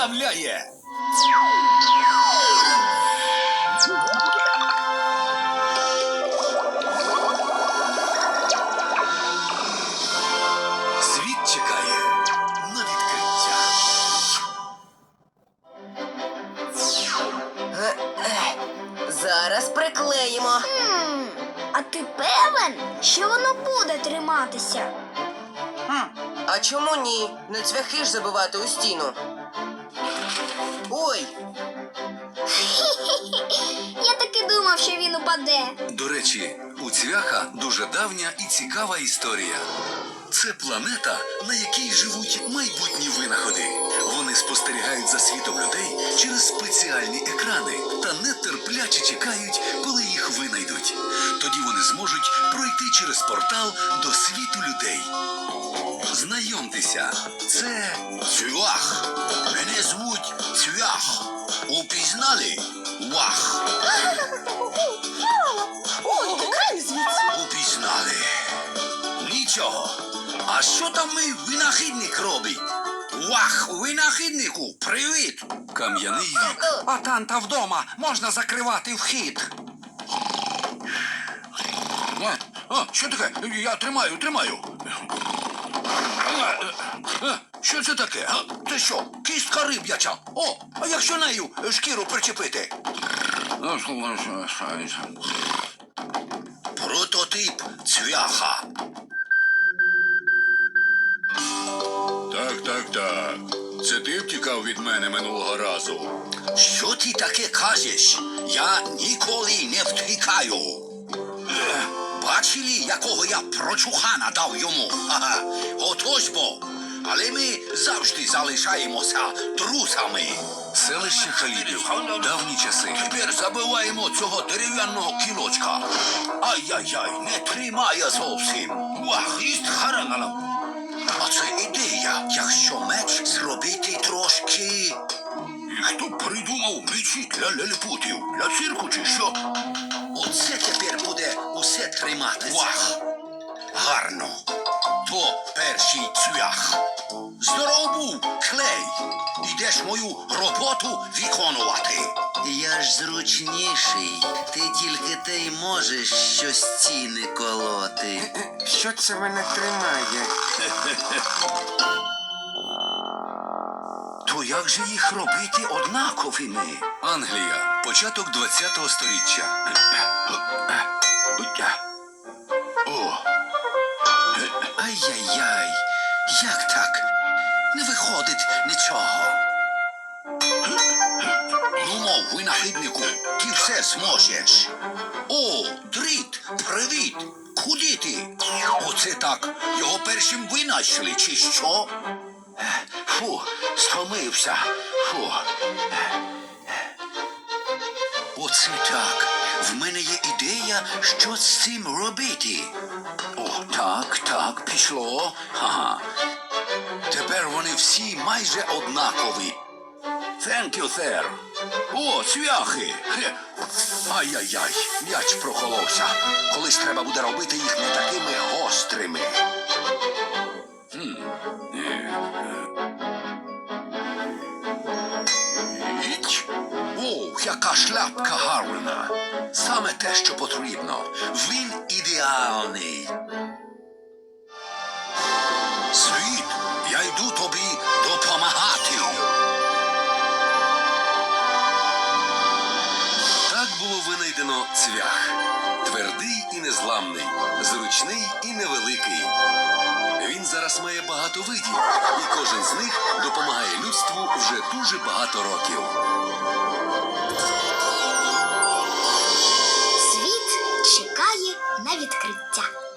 вставляє. Світ чекає на відкриття. Зараз приклеїмо. Хм, а ти певен, що воно буде триматися? А чому ні? Не цвяхи ж забивати у стіну. Ой, Я таки думав, що він упаде. До речі, у цвяха дуже давня і цікава історія. Це планета, на якій живуть майбутні винаходи. Вони спостерігають за світом людей через спеціальні екрани та нетерпляче чекають, коли винайдуть. Тоді вони зможуть пройти через портал до світу людей. Знайомтеся, це Цвях. Мене звуть Цвях. Упізнали? Вах. ой, тікай звідси. Упізнали. Нічого. А що там мій винахідник робить? Вах, винахіднику, привіт. кам'яний вік. Атанта вдома можна закривати вхід. А, а, що таке? Я тримаю, тримаю. А, Що це таке? А, Це що? Кістка риб'яча. О, а якщо нею шкіру причепити? Прототип цвяха. Так, так, так. Це ти втікав від мене минулого разу. Що ти таке кажеш? Я ніколи не втікаю. Бачили, якого я прочухана дав йому? Ага. Отож бо. Але ми завжди залишаємося трусами. Селище Халідів. Давні часи. Тепер забиваємо цього дерев'яного кілочка. Ай-яй-яй, не тримає зовсім. Вах, іст харангалам. А це ідея, якщо меч зробити трошки. Хто придумав мечі для ляліпутів? Для цирку чи що? Оце тепер буде усе тримати. Вах! Гарно. То перший цвях. Здоров був, клей. Ідеш мою роботу виконувати. Я ж зручніший. Ти тільки те й можеш що стіни колоти. Що це мене тримає? То як же їх робити однаковими? Англія. Початок 20-го сторіччя. О. Ай-яй-яй. Як так? Не виходить нічого. Ну, мов, винахіднику, ти все зможеш. О, дріт, привіт! Куди ти? Оце так. Його першим винайшли, чи що? Фу, стомився. Фу. Оце так. В мене є ідея, що з цим робити. О, так, так, пішло. Ага. Тепер вони всі майже однакові. Thank you, sir. О, цвяхи. Ай-яй-яй, м'яч прохоловся. Колись треба буде робити їх не такими гострими. Яка шляпка гарна. Саме те, що потрібно. Він ідеальний. Світ, я йду тобі допомагати. Так було винайдено цвях. Твердий і незламний, зручний і невеликий тварин зараз має багато видів, і кожен з них допомагає людству вже дуже багато років. Світ чекає на відкриття.